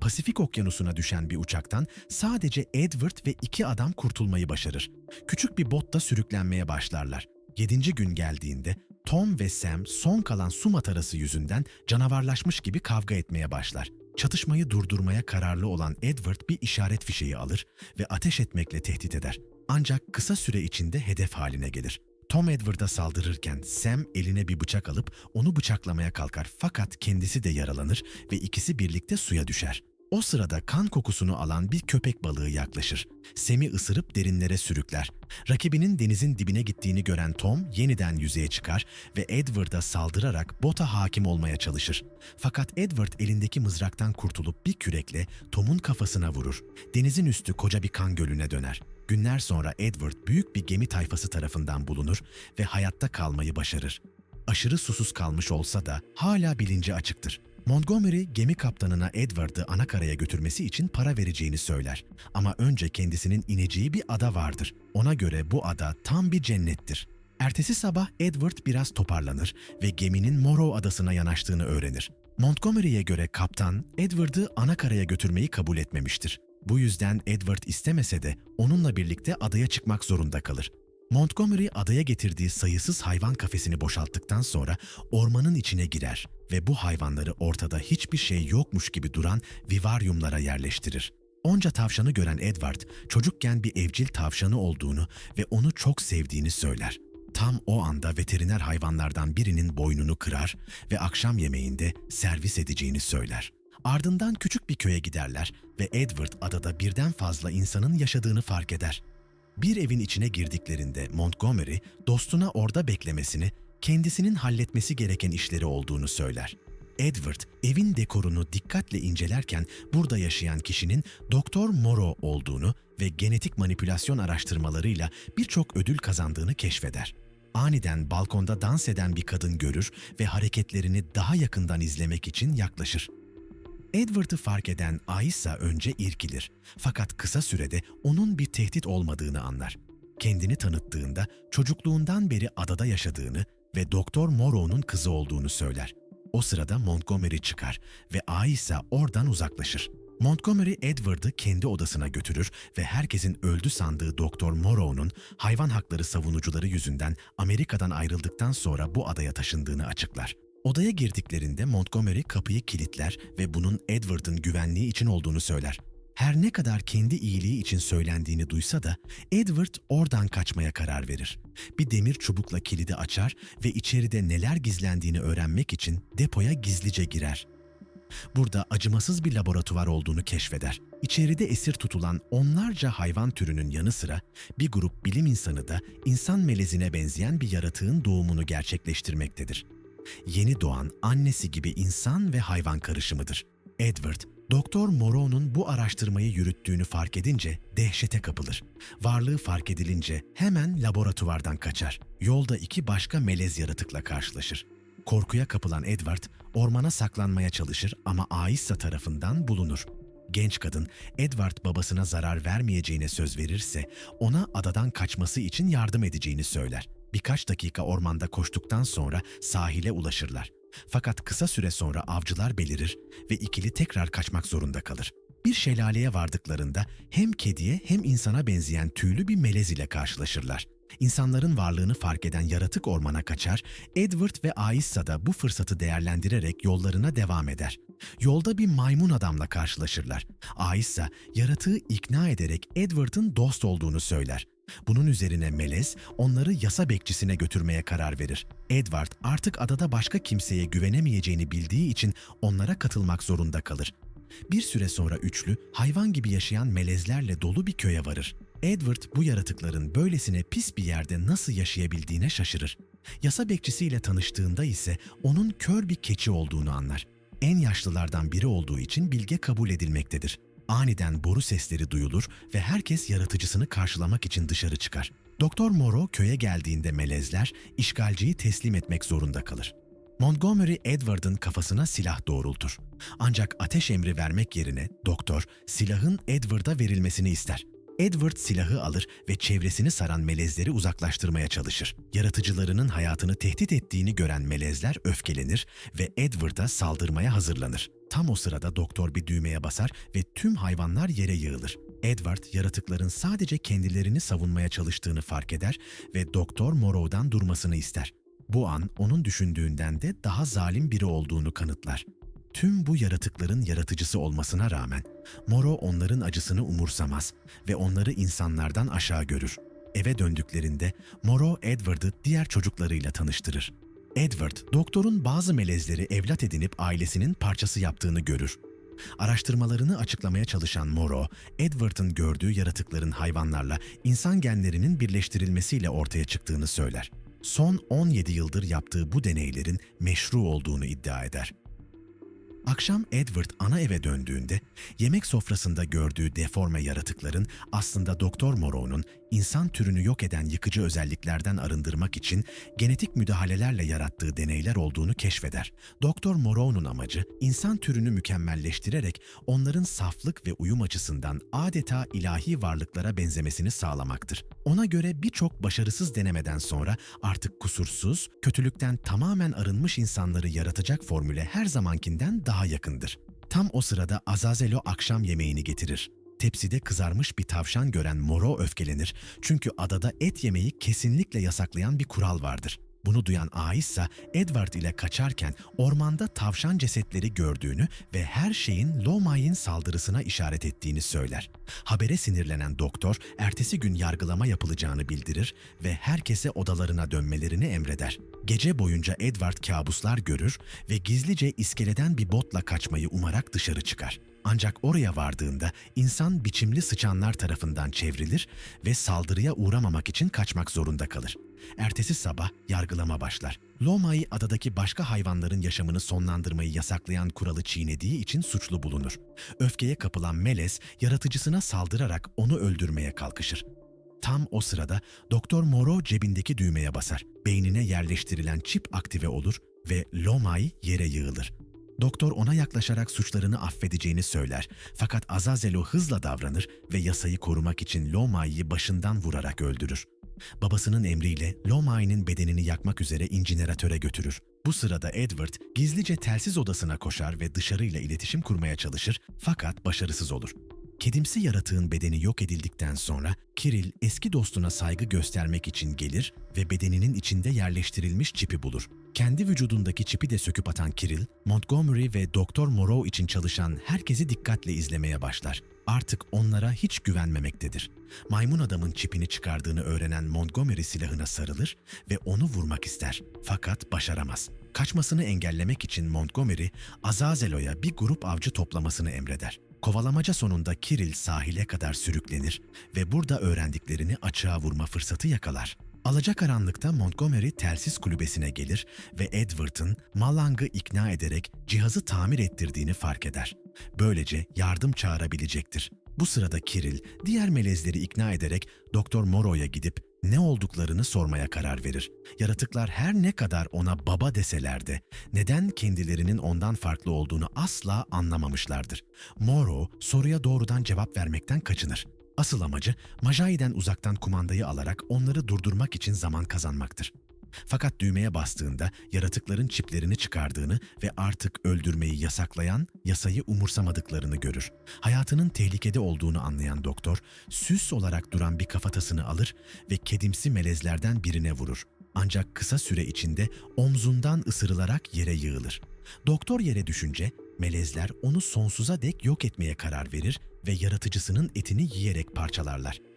Pasifik Okyanusu'na düşen bir uçaktan sadece Edward ve iki adam kurtulmayı başarır. Küçük bir botta sürüklenmeye başlarlar. Yedinci gün geldiğinde Tom ve Sam son kalan su matarası yüzünden canavarlaşmış gibi kavga etmeye başlar. Çatışmayı durdurmaya kararlı olan Edward bir işaret fişeği alır ve ateş etmekle tehdit eder. Ancak kısa süre içinde hedef haline gelir. Tom Edward'a saldırırken Sam eline bir bıçak alıp onu bıçaklamaya kalkar fakat kendisi de yaralanır ve ikisi birlikte suya düşer. O sırada kan kokusunu alan bir köpek balığı yaklaşır. Sam'i ısırıp derinlere sürükler. Rakibinin denizin dibine gittiğini gören Tom yeniden yüzeye çıkar ve Edward'a saldırarak bota hakim olmaya çalışır. Fakat Edward elindeki mızraktan kurtulup bir kürekle Tom'un kafasına vurur. Denizin üstü koca bir kan gölüne döner. Günler sonra Edward büyük bir gemi tayfası tarafından bulunur ve hayatta kalmayı başarır. Aşırı susuz kalmış olsa da hala bilinci açıktır. Montgomery gemi kaptanına Edward'ı anakaraya götürmesi için para vereceğini söyler. Ama önce kendisinin ineceği bir ada vardır. Ona göre bu ada tam bir cennettir. Ertesi sabah Edward biraz toparlanır ve geminin Morrow adasına yanaştığını öğrenir. Montgomery'e göre kaptan Edward'ı anakaraya götürmeyi kabul etmemiştir. Bu yüzden Edward istemese de onunla birlikte adaya çıkmak zorunda kalır. Montgomery adaya getirdiği sayısız hayvan kafesini boşalttıktan sonra ormanın içine girer ve bu hayvanları ortada hiçbir şey yokmuş gibi duran vivaryumlara yerleştirir. Onca tavşanı gören Edward, çocukken bir evcil tavşanı olduğunu ve onu çok sevdiğini söyler. Tam o anda veteriner hayvanlardan birinin boynunu kırar ve akşam yemeğinde servis edeceğini söyler. Ardından küçük bir köye giderler ve Edward adada birden fazla insanın yaşadığını fark eder. Bir evin içine girdiklerinde Montgomery dostuna orada beklemesini, kendisinin halletmesi gereken işleri olduğunu söyler. Edward evin dekorunu dikkatle incelerken burada yaşayan kişinin Doktor Morrow olduğunu ve genetik manipülasyon araştırmalarıyla birçok ödül kazandığını keşfeder. Aniden balkonda dans eden bir kadın görür ve hareketlerini daha yakından izlemek için yaklaşır. Edward'ı fark eden Aissa önce irkilir. Fakat kısa sürede onun bir tehdit olmadığını anlar. Kendini tanıttığında çocukluğundan beri adada yaşadığını ve Doktor Morrow'un kızı olduğunu söyler. O sırada Montgomery çıkar ve Aissa oradan uzaklaşır. Montgomery Edward'ı kendi odasına götürür ve herkesin öldü sandığı Doktor Morrow'un hayvan hakları savunucuları yüzünden Amerika'dan ayrıldıktan sonra bu adaya taşındığını açıklar. Odaya girdiklerinde Montgomery kapıyı kilitler ve bunun Edward'ın güvenliği için olduğunu söyler. Her ne kadar kendi iyiliği için söylendiğini duysa da Edward oradan kaçmaya karar verir. Bir demir çubukla kilidi açar ve içeride neler gizlendiğini öğrenmek için depoya gizlice girer. Burada acımasız bir laboratuvar olduğunu keşfeder. İçeride esir tutulan onlarca hayvan türünün yanı sıra bir grup bilim insanı da insan melezine benzeyen bir yaratığın doğumunu gerçekleştirmektedir yeni doğan annesi gibi insan ve hayvan karışımıdır. Edward, Doktor Morrow'un bu araştırmayı yürüttüğünü fark edince dehşete kapılır. Varlığı fark edilince hemen laboratuvardan kaçar. Yolda iki başka melez yaratıkla karşılaşır. Korkuya kapılan Edward, ormana saklanmaya çalışır ama Aissa tarafından bulunur. Genç kadın, Edward babasına zarar vermeyeceğine söz verirse ona adadan kaçması için yardım edeceğini söyler. Birkaç dakika ormanda koştuktan sonra sahile ulaşırlar. Fakat kısa süre sonra avcılar belirir ve ikili tekrar kaçmak zorunda kalır. Bir şelaleye vardıklarında hem kediye hem insana benzeyen tüylü bir melez ile karşılaşırlar. İnsanların varlığını fark eden yaratık ormana kaçar, Edward ve Aissa da bu fırsatı değerlendirerek yollarına devam eder. Yolda bir maymun adamla karşılaşırlar. Aissa yaratığı ikna ederek Edward'ın dost olduğunu söyler. Bunun üzerine Melez onları yasa bekçisine götürmeye karar verir. Edward artık adada başka kimseye güvenemeyeceğini bildiği için onlara katılmak zorunda kalır. Bir süre sonra üçlü hayvan gibi yaşayan melezlerle dolu bir köye varır. Edward bu yaratıkların böylesine pis bir yerde nasıl yaşayabildiğine şaşırır. Yasa bekçisiyle tanıştığında ise onun kör bir keçi olduğunu anlar. En yaşlılardan biri olduğu için bilge kabul edilmektedir. Aniden boru sesleri duyulur ve herkes yaratıcısını karşılamak için dışarı çıkar. Doktor Morrow köye geldiğinde melezler işgalciyi teslim etmek zorunda kalır. Montgomery Edward'ın kafasına silah doğrultur. Ancak ateş emri vermek yerine doktor silahın Edward'a verilmesini ister. Edward silahı alır ve çevresini saran melezleri uzaklaştırmaya çalışır. Yaratıcılarının hayatını tehdit ettiğini gören melezler öfkelenir ve Edward'a saldırmaya hazırlanır. Tam o sırada doktor bir düğmeye basar ve tüm hayvanlar yere yığılır. Edward yaratıkların sadece kendilerini savunmaya çalıştığını fark eder ve Doktor Morrow'dan durmasını ister. Bu an onun düşündüğünden de daha zalim biri olduğunu kanıtlar. Tüm bu yaratıkların yaratıcısı olmasına rağmen Morrow onların acısını umursamaz ve onları insanlardan aşağı görür. Eve döndüklerinde Morrow Edward'ı diğer çocuklarıyla tanıştırır. Edward, doktorun bazı melezleri evlat edinip ailesinin parçası yaptığını görür. Araştırmalarını açıklamaya çalışan Morrow, Edward'ın gördüğü yaratıkların hayvanlarla insan genlerinin birleştirilmesiyle ortaya çıktığını söyler. Son 17 yıldır yaptığı bu deneylerin meşru olduğunu iddia eder. Akşam Edward ana eve döndüğünde yemek sofrasında gördüğü deforme yaratıkların aslında Doktor Morrow'un insan türünü yok eden yıkıcı özelliklerden arındırmak için genetik müdahalelerle yarattığı deneyler olduğunu keşfeder. Doktor Morrow'un amacı insan türünü mükemmelleştirerek onların saflık ve uyum açısından adeta ilahi varlıklara benzemesini sağlamaktır. Ona göre birçok başarısız denemeden sonra artık kusursuz, kötülükten tamamen arınmış insanları yaratacak formüle her zamankinden daha yakındır. Tam o sırada Azazelo akşam yemeğini getirir. Tepside kızarmış bir tavşan gören Moro öfkelenir çünkü adada et yemeyi kesinlikle yasaklayan bir kural vardır. Bunu duyan Aissa, Edward ile kaçarken ormanda tavşan cesetleri gördüğünü ve her şeyin Lomay'in saldırısına işaret ettiğini söyler. Habere sinirlenen doktor, ertesi gün yargılama yapılacağını bildirir ve herkese odalarına dönmelerini emreder. Gece boyunca Edward kabuslar görür ve gizlice iskeleden bir botla kaçmayı umarak dışarı çıkar. Ancak oraya vardığında insan biçimli sıçanlar tarafından çevrilir ve saldırıya uğramamak için kaçmak zorunda kalır. Ertesi sabah yargılama başlar. Lomai adadaki başka hayvanların yaşamını sonlandırmayı yasaklayan kuralı çiğnediği için suçlu bulunur. Öfkeye kapılan Meles yaratıcısına saldırarak onu öldürmeye kalkışır. Tam o sırada Doktor Moro cebindeki düğmeye basar. Beynine yerleştirilen çip aktive olur ve Lomai yere yığılır. Doktor ona yaklaşarak suçlarını affedeceğini söyler. Fakat Azazelo hızla davranır ve yasayı korumak için Lomai'yi başından vurarak öldürür. Babasının emriyle Lomai'nin bedenini yakmak üzere incineratöre götürür. Bu sırada Edward gizlice telsiz odasına koşar ve dışarıyla iletişim kurmaya çalışır fakat başarısız olur. Kedimsi yaratığın bedeni yok edildikten sonra Kiril eski dostuna saygı göstermek için gelir ve bedeninin içinde yerleştirilmiş çipi bulur. Kendi vücudundaki çipi de söküp atan Kiril, Montgomery ve Doktor Morrow için çalışan herkesi dikkatle izlemeye başlar. Artık onlara hiç güvenmemektedir. Maymun adamın çipini çıkardığını öğrenen Montgomery silahına sarılır ve onu vurmak ister. Fakat başaramaz. Kaçmasını engellemek için Montgomery, Azazelo'ya bir grup avcı toplamasını emreder. Kovalamaca sonunda Kiril sahile kadar sürüklenir ve burada öğrendiklerini açığa vurma fırsatı yakalar. Alacakaranlıkta Montgomery telsiz kulübesine gelir ve Edward'ın Malang'ı ikna ederek cihazı tamir ettirdiğini fark eder. Böylece yardım çağırabilecektir. Bu sırada Kiril, diğer melezleri ikna ederek Doktor Morrow'ya gidip ne olduklarını sormaya karar verir. Yaratıklar her ne kadar ona baba deseler de neden kendilerinin ondan farklı olduğunu asla anlamamışlardır. Morrow soruya doğrudan cevap vermekten kaçınır. Asıl amacı Majai'den uzaktan kumandayı alarak onları durdurmak için zaman kazanmaktır. Fakat düğmeye bastığında yaratıkların çiplerini çıkardığını ve artık öldürmeyi yasaklayan yasayı umursamadıklarını görür. Hayatının tehlikede olduğunu anlayan doktor, süs olarak duran bir kafatasını alır ve kedimsi melezlerden birine vurur. Ancak kısa süre içinde omzundan ısırılarak yere yığılır. Doktor yere düşünce melezler onu sonsuza dek yok etmeye karar verir ve yaratıcısının etini yiyerek parçalarlar.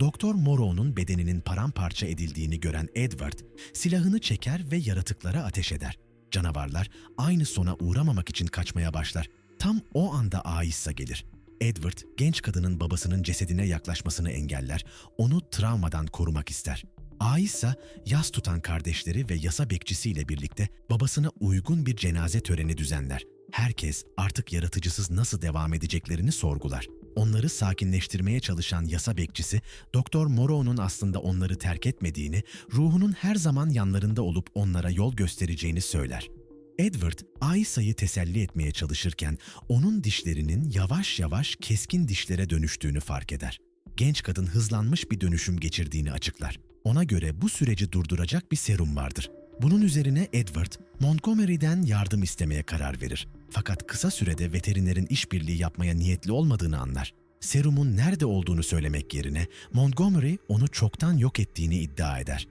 Doktor Morrow'un bedeninin paramparça edildiğini gören Edward, silahını çeker ve yaratıklara ateş eder. Canavarlar aynı sona uğramamak için kaçmaya başlar. Tam o anda Aissa gelir. Edward, genç kadının babasının cesedine yaklaşmasını engeller, onu travmadan korumak ister. Aissa, yas tutan kardeşleri ve yasa bekçisiyle birlikte babasına uygun bir cenaze töreni düzenler. Herkes artık yaratıcısız nasıl devam edeceklerini sorgular. Onları sakinleştirmeye çalışan yasa bekçisi, Doktor Morrow'un aslında onları terk etmediğini, ruhunun her zaman yanlarında olup onlara yol göstereceğini söyler. Edward, Aisa'yı teselli etmeye çalışırken onun dişlerinin yavaş yavaş keskin dişlere dönüştüğünü fark eder. Genç kadın hızlanmış bir dönüşüm geçirdiğini açıklar. Ona göre bu süreci durduracak bir serum vardır. Bunun üzerine Edward, Montgomery'den yardım istemeye karar verir. Fakat kısa sürede veterinerin işbirliği yapmaya niyetli olmadığını anlar. Serumun nerede olduğunu söylemek yerine Montgomery onu çoktan yok ettiğini iddia eder.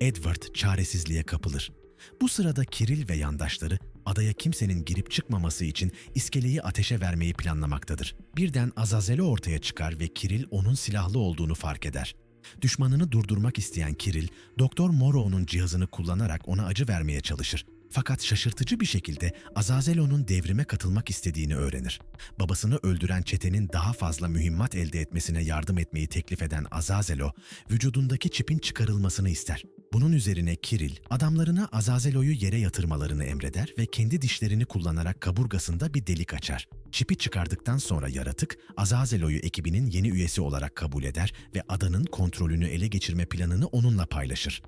Edward çaresizliğe kapılır. Bu sırada Kiril ve yandaşları adaya kimsenin girip çıkmaması için iskeleyi ateşe vermeyi planlamaktadır. Birden Azazel'i ortaya çıkar ve Kiril onun silahlı olduğunu fark eder. Düşmanını durdurmak isteyen Kiril, Doktor Morrow'un cihazını kullanarak ona acı vermeye çalışır. Fakat şaşırtıcı bir şekilde Azazelo'nun devrime katılmak istediğini öğrenir. Babasını öldüren çetenin daha fazla mühimmat elde etmesine yardım etmeyi teklif eden Azazelo, vücudundaki çipin çıkarılmasını ister. Bunun üzerine Kiril, adamlarına Azazelo'yu yere yatırmalarını emreder ve kendi dişlerini kullanarak kaburgasında bir delik açar. Çipi çıkardıktan sonra yaratık, Azazelo'yu ekibinin yeni üyesi olarak kabul eder ve adanın kontrolünü ele geçirme planını onunla paylaşır.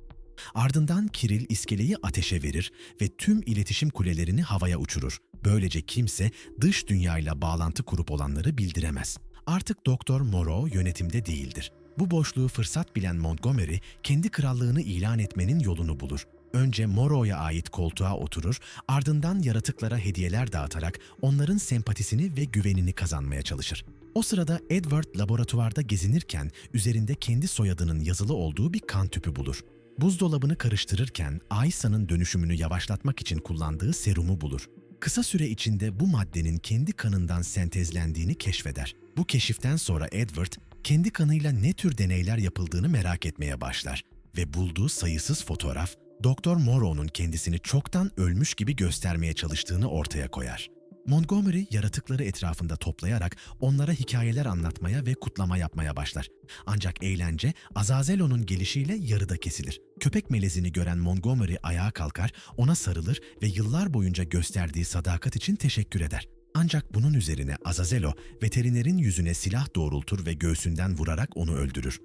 Ardından Kiril iskeleyi ateşe verir ve tüm iletişim kulelerini havaya uçurur. Böylece kimse dış dünyayla bağlantı kurup olanları bildiremez. Artık Doktor Morrow yönetimde değildir. Bu boşluğu fırsat bilen Montgomery kendi krallığını ilan etmenin yolunu bulur. Önce Morrow'ya ait koltuğa oturur, ardından yaratıklara hediyeler dağıtarak onların sempatisini ve güvenini kazanmaya çalışır. O sırada Edward laboratuvarda gezinirken üzerinde kendi soyadının yazılı olduğu bir kan tüpü bulur. Buzdolabını karıştırırken Aisa'nın dönüşümünü yavaşlatmak için kullandığı serumu bulur. Kısa süre içinde bu maddenin kendi kanından sentezlendiğini keşfeder. Bu keşiften sonra Edward, kendi kanıyla ne tür deneyler yapıldığını merak etmeye başlar ve bulduğu sayısız fotoğraf, Doktor Morrow'un kendisini çoktan ölmüş gibi göstermeye çalıştığını ortaya koyar. Montgomery yaratıkları etrafında toplayarak onlara hikayeler anlatmaya ve kutlama yapmaya başlar. Ancak eğlence Azazelo'nun gelişiyle yarıda kesilir. Köpek melezini gören Montgomery ayağa kalkar, ona sarılır ve yıllar boyunca gösterdiği sadakat için teşekkür eder. Ancak bunun üzerine Azazelo, veterinerin yüzüne silah doğrultur ve göğsünden vurarak onu öldürür.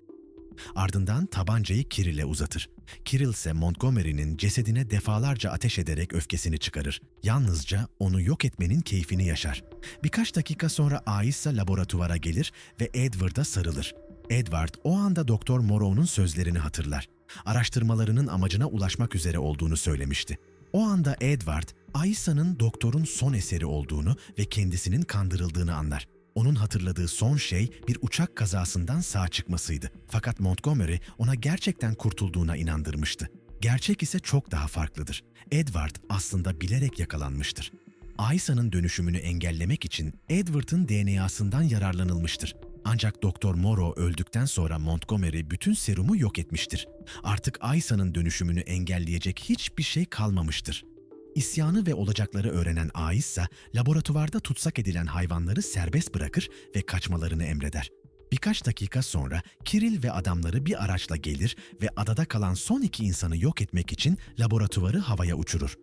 Ardından tabancayı Kirill'e uzatır. Kirill ise Montgomery'nin cesedine defalarca ateş ederek öfkesini çıkarır. Yalnızca onu yok etmenin keyfini yaşar. Birkaç dakika sonra Aissa laboratuvara gelir ve Edward'a sarılır. Edward o anda Doktor Morrow'un sözlerini hatırlar. Araştırmalarının amacına ulaşmak üzere olduğunu söylemişti. O anda Edward, Aissa'nın doktorun son eseri olduğunu ve kendisinin kandırıldığını anlar. Onun hatırladığı son şey bir uçak kazasından sağ çıkmasıydı. Fakat Montgomery ona gerçekten kurtulduğuna inandırmıştı. Gerçek ise çok daha farklıdır. Edward aslında bilerek yakalanmıştır. Aisa'nın dönüşümünü engellemek için Edward'ın DNA'sından yararlanılmıştır. Ancak Doktor Morrow öldükten sonra Montgomery bütün serumu yok etmiştir. Artık Aisa'nın dönüşümünü engelleyecek hiçbir şey kalmamıştır. İsyanı ve olacakları öğrenen Aissa, laboratuvarda tutsak edilen hayvanları serbest bırakır ve kaçmalarını emreder. Birkaç dakika sonra Kiril ve adamları bir araçla gelir ve adada kalan son iki insanı yok etmek için laboratuvarı havaya uçurur.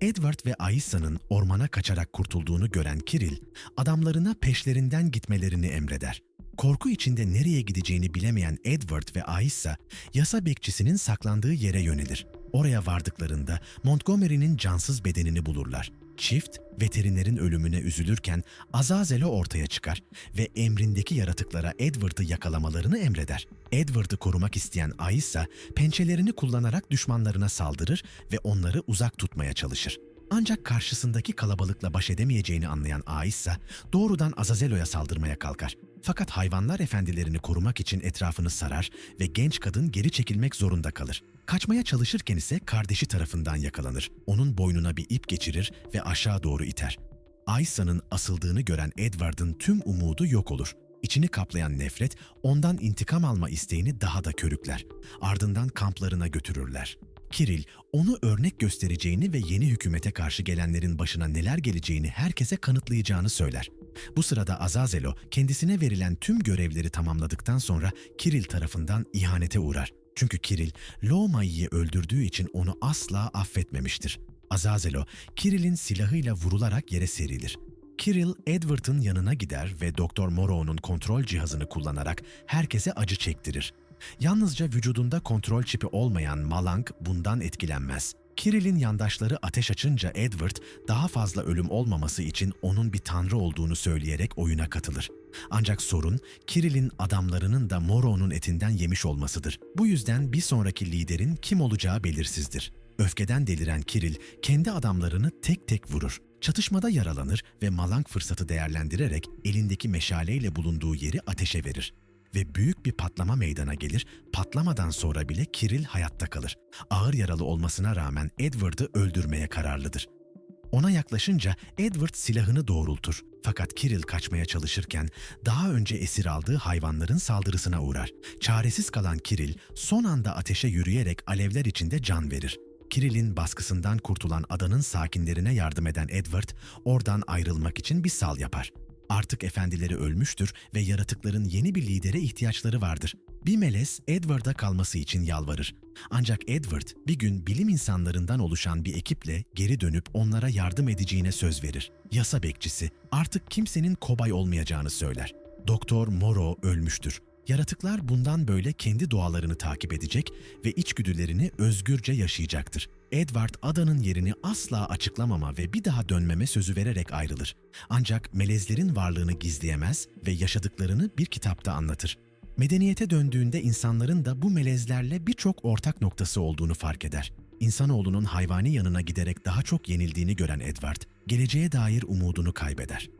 Edward ve Aissa'nın ormana kaçarak kurtulduğunu gören Kiril, adamlarına peşlerinden gitmelerini emreder. Korku içinde nereye gideceğini bilemeyen Edward ve Aissa, yasa bekçisinin saklandığı yere yönelir. Oraya vardıklarında Montgomery'nin cansız bedenini bulurlar. Çift, veterinerin ölümüne üzülürken Azazelo ortaya çıkar ve emrindeki yaratıklara Edward'ı yakalamalarını emreder. Edward'ı korumak isteyen Aissa, pençelerini kullanarak düşmanlarına saldırır ve onları uzak tutmaya çalışır. Ancak karşısındaki kalabalıkla baş edemeyeceğini anlayan Aissa doğrudan Azazelo'ya saldırmaya kalkar. Fakat hayvanlar efendilerini korumak için etrafını sarar ve genç kadın geri çekilmek zorunda kalır. Kaçmaya çalışırken ise kardeşi tarafından yakalanır. Onun boynuna bir ip geçirir ve aşağı doğru iter. Aissa'nın asıldığını gören Edward'ın tüm umudu yok olur. İçini kaplayan nefret ondan intikam alma isteğini daha da körükler. Ardından kamplarına götürürler. Kiril, onu örnek göstereceğini ve yeni hükümete karşı gelenlerin başına neler geleceğini herkese kanıtlayacağını söyler. Bu sırada Azazelo kendisine verilen tüm görevleri tamamladıktan sonra Kiril tarafından ihanete uğrar. Çünkü Kiril, Lomai'yi öldürdüğü için onu asla affetmemiştir. Azazelo, Kiril'in silahıyla vurularak yere serilir. Kirill, Edward'ın yanına gider ve Doktor Morrow'un kontrol cihazını kullanarak herkese acı çektirir. Yalnızca vücudunda kontrol çipi olmayan Malang bundan etkilenmez. Kirill'in yandaşları ateş açınca Edward daha fazla ölüm olmaması için onun bir tanrı olduğunu söyleyerek oyuna katılır. Ancak sorun Kirill'in adamlarının da Morrow'un etinden yemiş olmasıdır. Bu yüzden bir sonraki liderin kim olacağı belirsizdir. Öfkeden deliren Kiril kendi adamlarını tek tek vurur. Çatışmada yaralanır ve Malang fırsatı değerlendirerek elindeki meşaleyle bulunduğu yeri ateşe verir. Ve büyük bir patlama meydana gelir, patlamadan sonra bile Kiril hayatta kalır. Ağır yaralı olmasına rağmen Edward'ı öldürmeye kararlıdır. Ona yaklaşınca Edward silahını doğrultur. Fakat Kirill kaçmaya çalışırken daha önce esir aldığı hayvanların saldırısına uğrar. Çaresiz kalan Kirill son anda ateşe yürüyerek alevler içinde can verir. Kirill'in baskısından kurtulan adanın sakinlerine yardım eden Edward oradan ayrılmak için bir sal yapar. Artık efendileri ölmüştür ve yaratıkların yeni bir lidere ihtiyaçları vardır. Bir melez Edward'a kalması için yalvarır. Ancak Edward bir gün bilim insanlarından oluşan bir ekiple geri dönüp onlara yardım edeceğine söz verir. Yasa bekçisi artık kimsenin kobay olmayacağını söyler. Doktor Moro ölmüştür. Yaratıklar bundan böyle kendi doğalarını takip edecek ve içgüdülerini özgürce yaşayacaktır. Edward adanın yerini asla açıklamama ve bir daha dönmeme sözü vererek ayrılır. Ancak melezlerin varlığını gizleyemez ve yaşadıklarını bir kitapta anlatır. Medeniyete döndüğünde insanların da bu melezlerle birçok ortak noktası olduğunu fark eder. İnsanoğlunun hayvani yanına giderek daha çok yenildiğini gören Edward, geleceğe dair umudunu kaybeder.